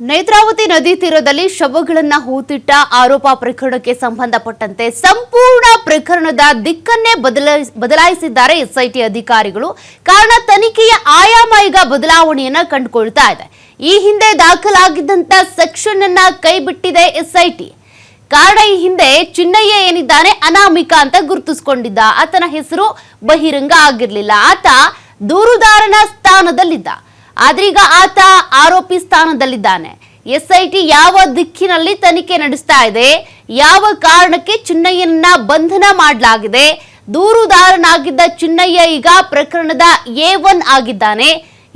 ನೇತ್ರಾವತಿ ನದಿ ತೀರದಲ್ಲಿ ಶವಗಳನ್ನ ಹೂತಿಟ್ಟ ಆರೋಪ ಪ್ರಕರಣಕ್ಕೆ ಸಂಬಂಧಪಟ್ಟಂತೆ ಸಂಪೂರ್ಣ ಪ್ರಕರಣದ ದಿಕ್ಕನ್ನೇ ಬದಲಾಯಿಸ್- ಬದಲಾಯಿಸಿದ್ದಾರೆ ಎಸ್ಐಟಿ ಅಧಿಕಾರಿಗಳು. ಕಾರಣ ತನಿಖೆಯ ಆಯಾಮ ಈಗ ಬದಲಾವಣೆಯನ್ನ ಕಂಡುಕೊಳ್ತಾ ಇದೆ. ಈ ಹಿಂದೆ ದಾಖಲಾಗಿದ್ದಂತ ಸೆಕ್ಷನ್ ಅನ್ನ ಕೈಬಿಟ್ಟಿದೆ ಎಸ್ಐಟಿ. ಕಾರಣ ಈ ಹಿಂದೆ ಚಿನ್ನಯ್ಯ ಏನಿದ್ದಾನೆ ಅನಾಮಿಕ ಅಂತ ಗುರುತಿಸಿಕೊಂಡಿದ್ದ. ಆತನ ಹೆಸರು ಬಹಿರಂಗ ಆಗಿರಲಿಲ್ಲ. ಆತ ದೂರುದಾರನ ಸ್ಥಾನದಲ್ಲಿದ್ದ. ಆದ್ರೀಗ ಆತ ಆರೋಪಿ ಸ್ಥಾನದಲ್ಲಿದ್ದಾನೆ. ಎಸ್ಐಟಿ ಯಾವ ದಿಕ್ಕಿನಲ್ಲಿ ತನಿಖೆ ನಡೆಸ್ತಾ ಇದೆ, ಯಾವ ಕಾರಣಕ್ಕೆ ಚಿನ್ನಯ್ಯನ ಬಂಧನ ಮಾಡಲಾಗಿದೆ ದೂರುದಾರನಾಗಿದ್ದ ಚಿನ್ನಯ್ಯ ಈಗ ಪ್ರಕರಣದ ಎ ಒನ್ ಆಗಿದ್ದಾನೆ.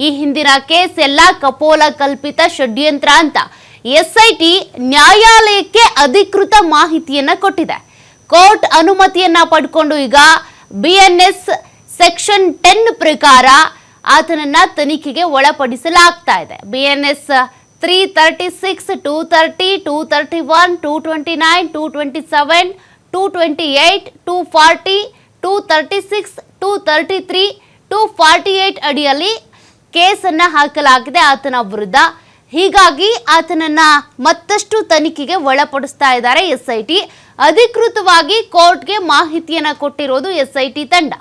ಈ ಹಿಂದಿನ ಕೇಸ್ ಎಲ್ಲ ಕಪೋಲ ಕಲ್ಪಿತ ಷಡ್ಯಂತ್ರ ಅಂತ. ಎಸ್ಐಟಿ ನ್ಯಾಯಾಲಯಕ್ಕೆ ಅಧಿಕೃತ ಮಾಹಿತಿಯನ್ನ ಕೊಟ್ಟಿದೆ. ಕೋರ್ಟ್ ಅನುಮತಿಯನ್ನ ಪಡ್ಕೊಂಡು ಈಗ ಬಿಎನ್ಎಸ್ ಸೆಕ್ಷನ್ ಟೆನ್ ಪ್ರಕಾರ ಆತನನ್ನ ತನಿಖೆಗೆ ಒಳಪಡಿಸಲಾಗ್ತಾ ಇದೆ. BNS three thirty six two thirty two thirty one two twenty nine two twenty seven two twenty eight two forty two thirty six two thirty three two forty eight ಅಡಿಯಲ್ಲಿ ಕೇಸನ್ನು ಹಾಕಲಾಗಿದೆ ಆತನ ವಿರುದ್ಧ. ಹೀಗಾಗಿ ಆತನನ್ನ ಮತ್ತಷ್ಟು ತನಿಖೆಗೆ ಒಳಪಡಿಸ್ತಾ ಇದ್ದಾರೆ ಎಸ್ಐಟಿ ಅಧಿಕೃತವಾಗಿ ಕೋರ್ಟ್ಗೆ ಮಾಹಿತಿಯನ್ನು ಕೊಟ್ಟಿರೋದು ಎಸ್ಐಟಿ ತಂಡ.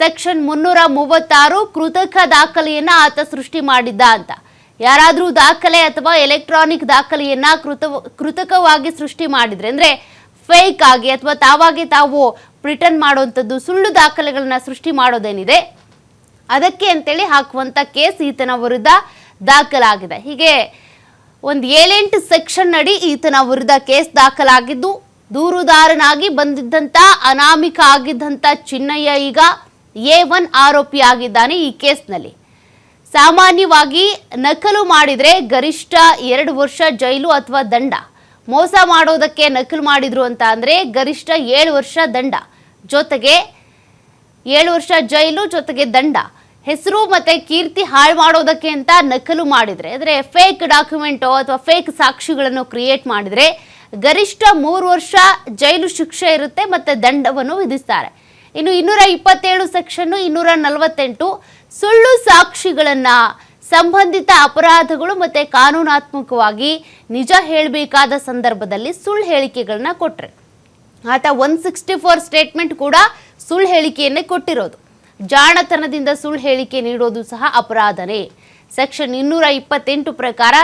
ಸೆಕ್ಷನ್ ಮುನ್ನೂರ ಮೂವತ್ತಾರು ಕೃತಕ ದಾಖಲೆಯನ್ನ ಆತ ಸೃಷ್ಟಿ ಮಾಡಿದ್ದ ಅಂತ. ಯಾರಾದರೂ ದಾಖಲೆ ಅಥವಾ ಎಲೆಕ್ಟ್ರಾನಿಕ್ ದಾಖಲೆಯನ್ನ ಕೃತ, ಕೃತಕವಾಗಿ ಸೃಷ್ಟಿ ಮಾಡಿದ್ರೆ ಅಂದ್ರೆ ಫೇಕ್ ಆಗಿ ಅಥವಾ ತಾವಾಗಿ ತಾವು ರಿಟರ್ನ್ ಮಾಡುವಂಥದ್ದು ಸುಳ್ಳು ದಾಖಲೆಗಳನ್ನ ಸೃಷ್ಟಿ ಮಾಡೋದೇನಿದೆ, ಅದಕ್ಕೆ ಅಂತೇಳಿ ಹಾಕುವಂತ ಕೇಸ್ ಈತನ ವಿರುದ್ಧ ದಾಖಲಾಗಿದೆ. ಹೀಗೆ ಒಂದು ಏಳೆಂಟು ಸೆಕ್ಷನ್ ಅಡಿ ಈತನ ವಿರುದ್ಧ ಕೇಸ್ ದಾಖಲಾಗಿದ್ದು, ದೂರುದಾರನಾಗಿ ಬಂದಿದ್ದಂತ, ಅನಾಮಿಕ ಆಗಿದ್ದಂಥ ಚಿನ್ನಯ್ಯ ಈಗ ಎ ಒನ್ ಆರೋಪಿಯಾಗಿದ್ದಾನೆ ಈ ಕೇಸ್ನಲ್ಲಿ. ಸಾಮಾನ್ಯವಾಗಿ ನಕಲು ಮಾಡಿದರೆ ಗರಿಷ್ಠ ಎರಡು ವರ್ಷ ಜೈಲು ಅಥವಾ ದಂಡ. ಮೋಸ ಮಾಡೋದಕ್ಕೆ ನಕಲು ಮಾಡಿದ್ರು ಅಂತ ಅಂದರೆ ಗರಿಷ್ಠ ಏಳು ವರ್ಷ ದಂಡ. ಜೊತೆಗೆ ಏಳು ವರ್ಷ ಜೈಲು, ಜೊತೆಗೆ ದಂಡ. ಹೆಸರು ಮತ್ತು ಕೀರ್ತಿ ಹಾಳು ಮಾಡೋದಕ್ಕೆ ಅಂತ ನಕಲು ಮಾಡಿದರೆ, ಅಂದರೆ ಫೇಕ್ ಡಾಕ್ಯುಮೆಂಟು ಅಥವಾ ಫೇಕ್ ಸಾಕ್ಷಿಗಳನ್ನು ಕ್ರಿಯೇಟ್ ಮಾಡಿದರೆ ಗರಿಷ್ಠ ಮೂರು ವರ್ಷ ಜೈಲು ಶಿಕ್ಷೆ ಇರುತ್ತೆ ಮತ್ತು ದಂಡವನ್ನು ವಿಧಿಸ್ತಾರೆ. ಇನ್ನು ಇನ್ನೂರ ಇಪ್ಪತ್ತೇಳು ಸೆಕ್ಷನ್ ಇನ್ನೂರ ನಲವತ್ತೆಂಟು ಸುಳ್ಳು ಸಾಕ್ಷಿಗಳನ್ನ ಸಂಬಂಧಿತ ಅಪರಾಧಗಳು ಮತ್ತೆ ಕಾನೂನಾತ್ಮಕವಾಗಿ ನಿಜ ಹೇಳಬೇಕಾದ ಸಂದರ್ಭದಲ್ಲಿ ಸುಳ್ಳು ಹೇಳಿಕೆಗಳನ್ನ ಕೊಟ್ರೆ. ಆತ ಒನ್ ಸಿಕ್ಸ್ಟಿ ಫೋರ್ ಸ್ಟೇಟ್ಮೆಂಟ್ ಕೂಡ ಸುಳ್ಳು ಹೇಳಿಕೆಯನ್ನೇ ಕೊಟ್ಟಿರೋದು. ಜಾಣತನದಿಂದ ಸುಳ್ಳು ಹೇಳಿಕೆ ನೀಡೋದು ಸಹ ಅಪರಾಧನೇ. ಸೆಕ್ಷನ್ ಇನ್ನೂರ ಇಪ್ಪತ್ತೆಂಟು ಪ್ರಕಾರ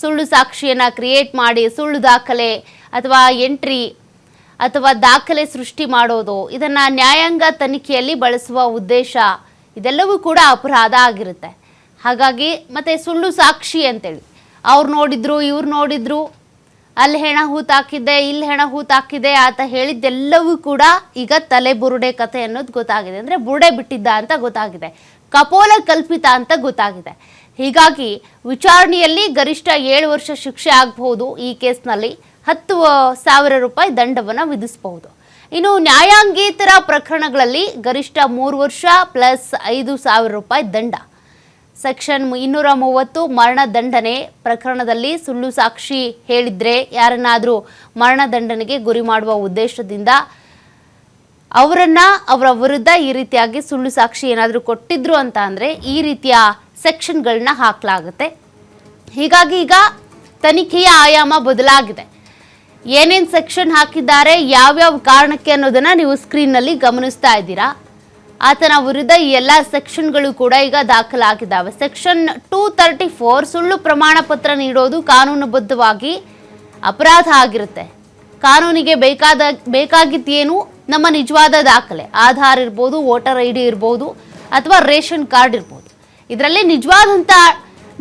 ಸುಳ್ಳು ಸಾಕ್ಷಿಯನ್ನ ಕ್ರಿಯೇಟ್ ಮಾಡಿ ಸುಳ್ಳು ದಾಖಲೆ ಅಥವಾ ಎಂಟ್ರಿ ಅಥವಾ ದಾಖಲೆ ಸೃಷ್ಟಿ ಮಾಡೋದು, ಇದನ್ನು ನ್ಯಾಯಾಂಗ ತನಿಖೆಯಲ್ಲಿ ಬಳಸುವ ಉದ್ದೇಶ, ಇದೆಲ್ಲವೂ ಕೂಡ ಅಪರಾಧ ಆಗಿರುತ್ತೆ. ಹಾಗಾಗಿ ಮತ್ತು ಸುಳ್ಳು ಸಾಕ್ಷಿ ಅಂತೇಳಿ. ಅವ್ರು ನೋಡಿದ್ರು, ಇವ್ರು ನೋಡಿದ್ರು, ಅಲ್ಲಿ ಹೆಣ ಹೂತಾಕಿದ್ದೆ ಇಲ್ಲಿ ಹೆಣ ಹೂತಾಕಿದೆ ಆತ ಹೇಳಿದ್ದೆಲ್ಲವೂ ಕೂಡ ಈಗ ತಲೆ ಬುರುಡೆ ಕಥೆ ಅನ್ನೋದು ಗೊತ್ತಾಗಿದೆ. ಅಂದರೆ ಬುರುಡೆ ಬಿಟ್ಟಿದ್ದ ಅಂತ ಗೊತ್ತಾಗಿದೆ. ಕಪೋಲ ಕಲ್ಪಿತ ಅಂತ ಗೊತ್ತಾಗಿದೆ. ಹೀಗಾಗಿ ವಿಚಾರಣೆಯಲ್ಲಿ ಗರಿಷ್ಠ ಏಳು ವರ್ಷ ಶಿಕ್ಷೆ ಆಗಬಹುದು ಈ ಕೇಸ್ನಲ್ಲಿ. ಹತ್ತು ಸಾವಿರ ರೂಪಾಯಿ ದಂಡವನ್ನು ವಿಧಿಸಬಹುದು. ಇನ್ನು ನ್ಯಾಯಾಂಗೇತರ ಪ್ರಕರಣಗಳಲ್ಲಿ ಗರಿಷ್ಠ ಮೂರು ವರ್ಷ ಪ್ಲಸ್ ಐದು ಸಾವಿರ ರೂಪಾಯಿ ದಂಡ. ಸೆಕ್ಷನ್ ಇನ್ನೂರ ಮೂವತ್ತು ಮರಣದಂಡನೆ ಪ್ರಕರಣದಲ್ಲಿ ಸುಳ್ಳು ಸಾಕ್ಷಿ ಹೇಳಿದ್ರೆ ಯಾರನ್ನಾದರೂ ಮರಣದಂಡನೆಗೆ ಗುರಿ ಮಾಡುವ ಉದ್ದೇಶದಿಂದ ಅವರನ್ನ ಅವರ ವಿರುದ್ಧ ಈ ರೀತಿಯಾಗಿ ಸುಳ್ಳು ಸಾಕ್ಷಿ ಏನಾದರೂ ಕೊಟ್ಟಿದ್ರು ಅಂತ ಅಂದರೆ ಈ ರೀತಿಯ ಸೆಕ್ಷನ್ಗಳನ್ನ ಹಾಕಲಾಗುತ್ತೆ. ಹೀಗಾಗಿ ಈಗ ತನಿಖೆಯ ಆಯಾಮ ಬದಲಾಗಿದೆ. ಏನೇನು ಸೆಕ್ಷನ್ ಹಾಕಿದ್ದಾರೆ, ಯಾವ್ಯಾವ ಕಾರಣಕ್ಕೆ ಅನ್ನೋದನ್ನ ನೀವು ಸ್ಕ್ರೀನ್ನಲ್ಲಿ ಗಮನಿಸ್ತಾ ಇದ್ದೀರಾ? ಆತನ ವಿರುದ್ಧ ಎಲ್ಲ ಸೆಕ್ಷನ್ಗಳು ಕೂಡ ಈಗ ದಾಖಲಾಗಿದ್ದಾವೆ. ಸೆಕ್ಷನ್ ಟೂ ತರ್ಟಿ ಫೋರ್ ಸುಳ್ಳು ಪ್ರಮಾಣ ಪತ್ರ ನೀಡೋದು ಕಾನೂನುಬದ್ಧವಾಗಿ ಅಪರಾಧ ಆಗಿರುತ್ತೆ. ಕಾನೂನಿಗೆ ಬೇಕಾದ, ಬೇಕಾಗಿದ್ದೇನು? ನಮ್ಮ ನಿಜವಾದ ದಾಖಲೆ. ಆಧಾರ್ ಇರ್ಬೋದು, ವೋಟರ್ ಐ ಡಿ ಇರ್ಬೋದು, ಅಥವಾ ರೇಷನ್ ಕಾರ್ಡ್ ಇರ್ಬೋದು. ಇದರಲ್ಲಿ ನಿಜವಾದಂಥ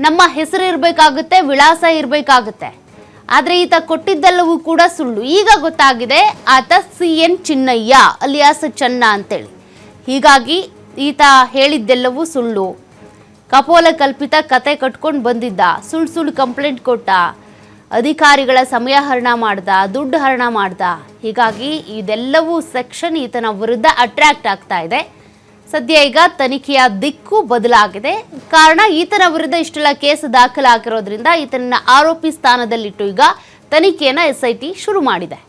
ನಮ್ಮ ಹೆಸರು ಇರಬೇಕಾಗುತ್ತೆ, ವಿಳಾಸ ಇರಬೇಕಾಗುತ್ತೆ. ಆದರೆ ಈತ ಕೊಟ್ಟಿದ್ದೆಲ್ಲವೂ ಕೂಡ ಸುಳ್ಳು. ಈಗ ಗೊತ್ತಾಗಿದೆ ಆತ C N Chinnaiah alias Channa ಅಂತೇಳಿ. ಹೀಗಾಗಿ ಈತ ಹೇಳಿದ್ದೆಲ್ಲವೂ ಸುಳ್ಳು. ಕಪೋಲ ಕಲ್ಪಿತ ಕತೆ ಕಟ್ಕೊಂಡು ಬಂದಿದ್ದ ಸುಳ್ಳು ಸುಳ್ಳು ಕಂಪ್ಲೇಂಟ್ ಕೊಟ್ಟ, ಅಧಿಕಾರಿಗಳ ಸಮಯ ಹರಣ ಮಾಡ್ದ, ದುಡ್ಡು ಹರಣ ಮಾಡ್ದ. ಹೀಗಾಗಿ ಇದೆಲ್ಲವೂ ಸೆಕ್ಷನ್ ಈತನ ವಿರುದ್ಧ ಅಟ್ರಾಕ್ಟ್ ಆಗ್ತಾ ಇದೆ. ಸದ್ಯ ಈಗ ತನಿಖೆಯ ದಿಕ್ಕು ಬದಲಾಗಿದೆ. ಕಾರಣ, ಈತನ ವಿರುದ್ಧ ಇಷ್ಟೆಲ್ಲ ಕೇಸ್ ದಾಖಲಾಗಿರೋದ್ರಿಂದ ಈತನನ್ನ ಆರೋಪಿ ಸ್ಥಾನದಲ್ಲಿಟ್ಟು ಈಗ ತನಿಖೆಯನ್ನ ಎಸ್ಐಟಿ ಶುರು ಮಾಡಿದೆ.